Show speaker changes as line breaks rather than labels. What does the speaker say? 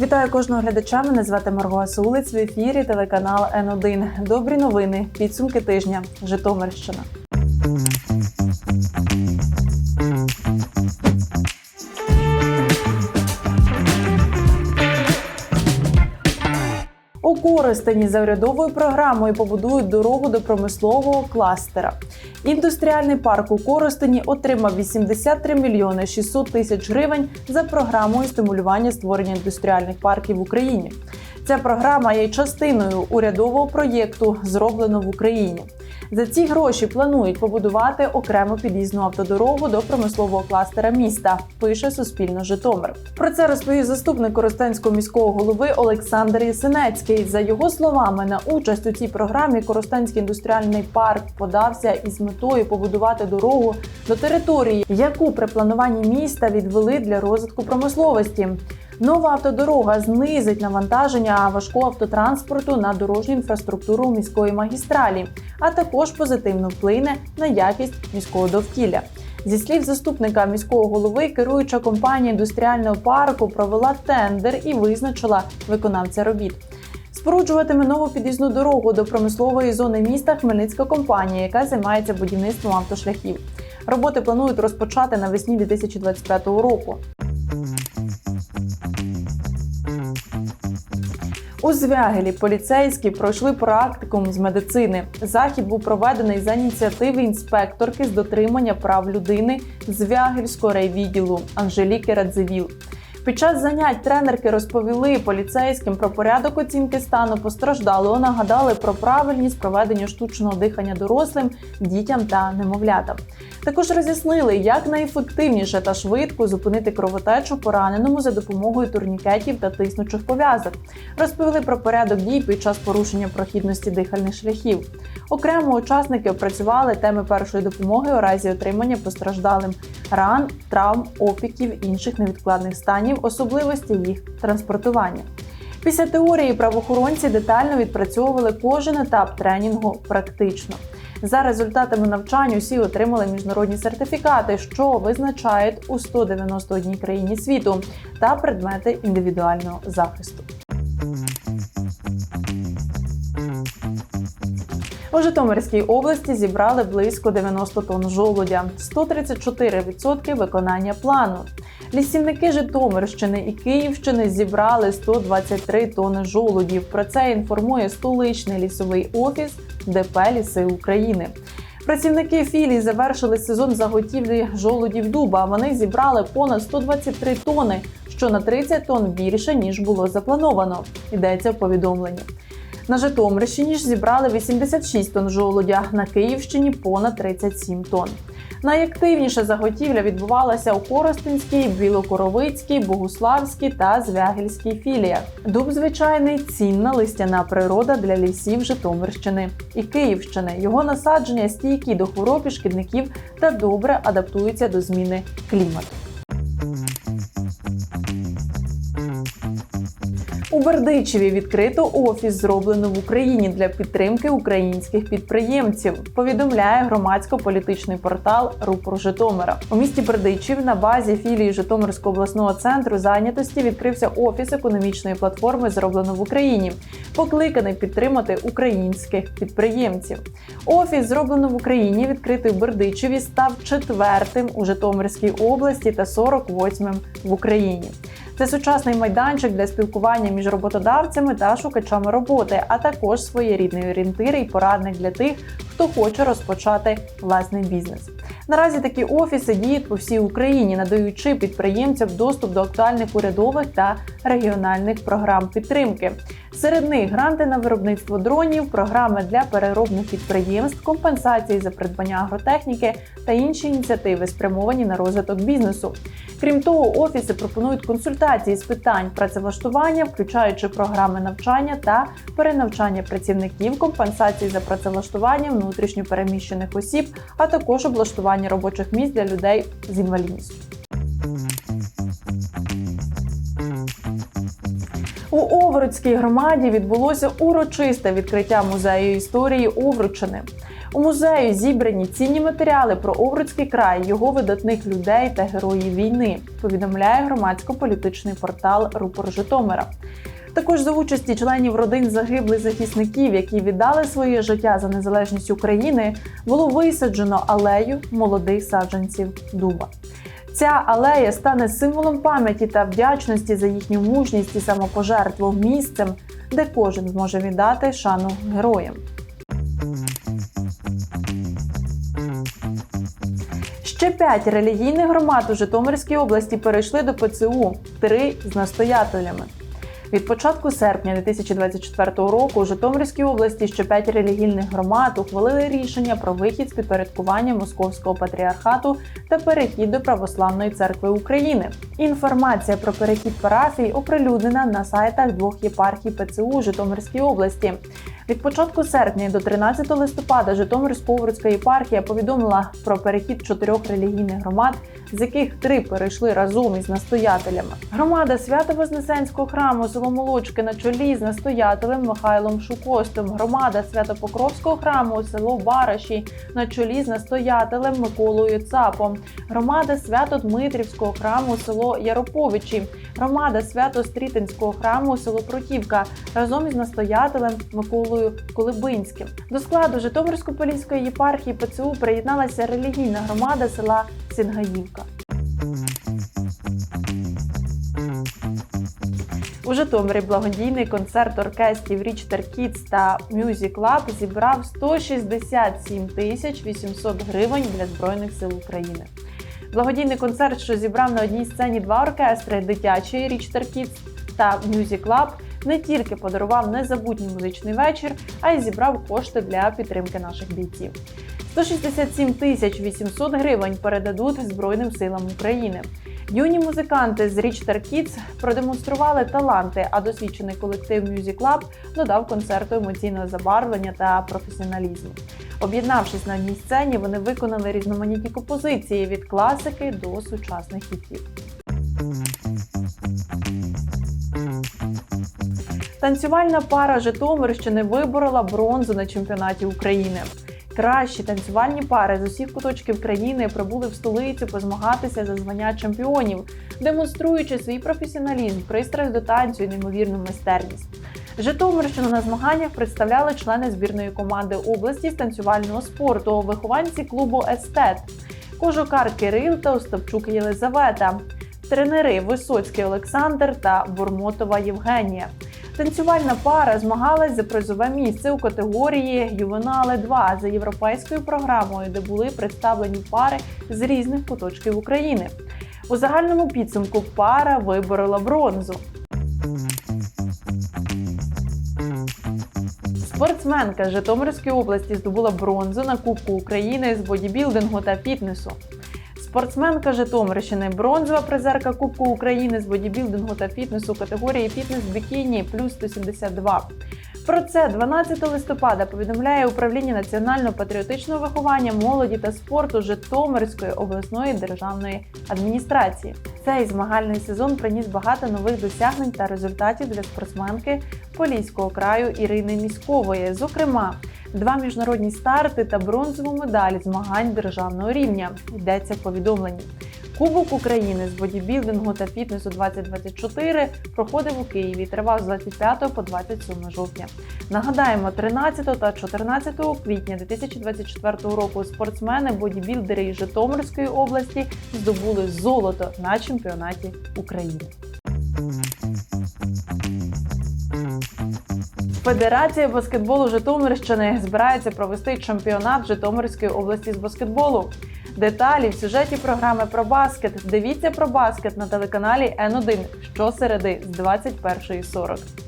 Вітаю кожного глядача. Мене звати Марго Асулиць в ефірі телеканал Н1. Добрі новини. Підсумки тижня. Житомирщина. У Коростені за урядовою програмою побудують дорогу до промислового кластера. Індустріальний парк у Коростені отримав 83 мільйони 600 тисяч гривень за програмою стимулювання створення індустріальних парків в Україні. Ця програма є частиною урядового проєкту Зроблено в Україні. За ці гроші планують побудувати окрему під'їзну автодорогу до промислового кластера міста. Пише Суспільно Житомир. Про це розповів заступник Коростенського міського голови Олександр Єсенецький. За його словами, на участь у цій програмі Коростенський індустріальний парк подався із метою побудувати дорогу до території, яку при плануванні міста відвели для розвитку промисловості. Нова автодорога знизить навантаження важкого автотранспорту на дорожню інфраструктуру міської магістралі, а також позитивно вплине на якість міського довкілля. Зі слів заступника міського голови, керуюча компанія індустріального парку провела тендер і визначила виконавця робіт. Споруджуватиме нову під'їзну дорогу до промислової зони міста Хмельницька компанія, яка займається будівництвом автошляхів. Роботи планують розпочати навесні 2025 року. У Звягелі поліцейські пройшли практикум з медицини. Захід був проведений за ініціативи інспекторки з дотримання прав людини Звягельського райвідділу Анжеліки Радзивіл. Під час занять тренерки розповіли поліцейським про порядок оцінки стану постраждалого, нагадали про правильність проведення штучного дихання дорослим, дітям та немовлятам. Також роз'яснили, як найефективніше та швидко зупинити кровотечу пораненому за допомогою турнікетів та тиснучих пов'язок. Розповіли про порядок дій під час порушення прохідності дихальних шляхів. Окремо учасники опрацювали теми першої допомоги у разі отримання постраждалим ран, травм, опіків, інших невідкладних станів, особливості їх транспортування. Після теорії правоохоронці детально відпрацьовували кожен етап тренінгу практично. За результатами навчань усі отримали міжнародні сертифікати, що визначають у 191 країні світу, та предмети індивідуального захисту. У Житомирській області зібрали близько 90 тонн жолудя, 134% виконання плану. Лісівники Житомирщини і Київщини зібрали 123 тонни жолудів. Про це інформує столичний лісовий офіс ДП Ліси України. Працівники філії завершили сезон заготівлі жолудів дуба. Вони зібрали понад 123 тони, що на 30 тонн більше ніж було заплановано. Йдеться в повідомленні. На Житомирщині ж зібрали 86 тонн жолудя, на Київщині понад 37 тонн. Найактивніша заготівля відбувалася у Коростенській, Білокоровицькій, Богуславській та Звягельській філіях. Дуб звичайний цінна листяна природа для лісів Житомирщини і Київщини. Його насадження стійкі до хвороб і шкідників та добре адаптуються до зміни клімату. У Бердичеві відкрито офіс, зроблено в Україні для підтримки українських підприємців. Повідомляє громадсько-політичний портал Рупор Житомира. У місті Бердичів на базі філії Житомирського обласного центру зайнятості відкрився офіс економічної платформи, зроблено в Україні, покликаний підтримати українських підприємців. Офіс зроблено в Україні, відкритий в Бердичеві, став четвертим у Житомирській області та 48-м в Україні. Це сучасний майданчик для спілкування між роботодавцями та шукачами роботи, а також своєрідний орієнтир і порадник для тих, хто хоче розпочати власний бізнес. Наразі такі офіси діють по всій Україні, надаючи підприємцям доступ до актуальних урядових та регіональних програм підтримки. Серед них гранти на виробництво дронів, програми для переробних підприємств, компенсації за придбання агротехніки та інші ініціативи, спрямовані на розвиток бізнесу. Крім того, офіси пропонують консультації з питань працевлаштування, включаючи програми навчання та перенавчання працівників, компенсації за працевлаштування внутрішньо переміщених осіб, а також облаштування робочих місць для людей з інвалідністю. У Овруцькій громаді відбулося урочисте відкриття музею історії Овручини. У музею зібрані цінні матеріали про Овруцький край, його видатних людей та героїв війни. Повідомляє громадсько-політичний портал Рупор Житомира. Також за участі членів родин загиблих захисників, які віддали своє життя за незалежність України, було висаджено алею молодих саджанців дуба. Ця алея стане символом пам'яті та вдячності за їхню мужність і самопожертву місцем, де кожен зможе віддати шану героям. Ще п'ять релігійних громад у Житомирській області перейшли до ПЦУ, три з настоятелями. Від початку серпня 2024 року у Житомирській області ще п'ять релігійних громад ухвалили рішення про вихід з підпорядкування Московського патріархату та перехід до Православної церкви України. Інформація про перехід парафій оприлюднена на сайтах двох єпархій ПЦУ Житомирській області. Від початку серпня до 13 листопада Житомирсько-Овруцька єпархія повідомила про перехід чотирьох релігійних громад, з яких три перейшли разом із настоятелями. Громада Свято-Вознесенського храму село Молочки на чолі з настоятелем Михайлом Шукостом, громада Свято-Покровського храму село Бараші на чолі з настоятелем Миколою Цапом, громада Свято-Дмитрівського храму село Яроповичі, громада Свято-Стрітинського храму село Протівка разом із настоятелем Миколою Колибинським. До складу Житомирсько-Поліської єпархії ПЦУ приєдналася релігійна громада села Сінгаївка. У Житомирі благодійний концерт оркестрів Річтер Kids та Music Lab зібрав 167 тисяч 800 гривень для Збройних сил України. Благодійний концерт, що зібрав на одній сцені два оркестри дитячий Річтер Kids та Music Lab, не тільки подарував незабутній музичний вечір, а й зібрав кошти для підтримки наших бійців. 167 тисяч 800 гривень передадуть Збройним силам України. Юні музиканти з Річтер Kids продемонстрували таланти, а досвідчений колектив Music Lab додав концерту емоційного забарвлення та професіоналізму. Об'єднавшись на одній сцені, вони виконали різноманітні композиції від класики до сучасних хітів. Танцювальна пара Житомирщини виборола бронзу на чемпіонаті України. Кращі танцювальні пари з усіх куточків країни прибули в столицю позмагатися за звання чемпіонів, демонструючи свій професіоналізм, пристрасть до танцю і неймовірну майстерність. Житомирщину на змаганнях представляли члени збірної команди області з танцювального спорту, вихованці клубу Естет, Кожукар Кирил та Остапчук Єлизавета, тренери Висоцький Олександр та Бурмотова Євгенія. Танцювальна пара змагалась за призове місце у категорії Ювенале 2 за європейською програмою, де були представлені пари з різних куточків України. У загальному підсумку пара виборола бронзу. Спортсменка Житомирської області здобула бронзу на Кубку України з бодібілдингу та фітнесу. Спортсменка Житомирщини, бронзова призерка Кубку України з бодібілдингу та фітнесу категорії фітнес бікіні плюс 172. Про це 12 листопада повідомляє управління національно-патріотичного виховання молоді та спорту Житомирської обласної державної адміністрації. Цей змагальний сезон приніс багато нових досягнень та результатів для спортсменки Поліського краю Ірини Міськової. Зокрема, два міжнародні старти та бронзову медаль змагань державного рівня. Йдеться в повідомленні. Кубок України з бодібілдингу та фітнесу 2024 проходив у Києві. Тривав з 25 по 27 жовтня. Нагадаємо, 13 та 14 квітня 2024 року спортсмени бодібілдери Житомирської області здобули золото на чемпіонаті України. Федерація баскетболу Житомирщини збирається провести чемпіонат Житомирської області з баскетболу. Деталі в сюжеті програми про баскет. Дивіться про баскет на телеканалі Н1 щосереди з 21.40.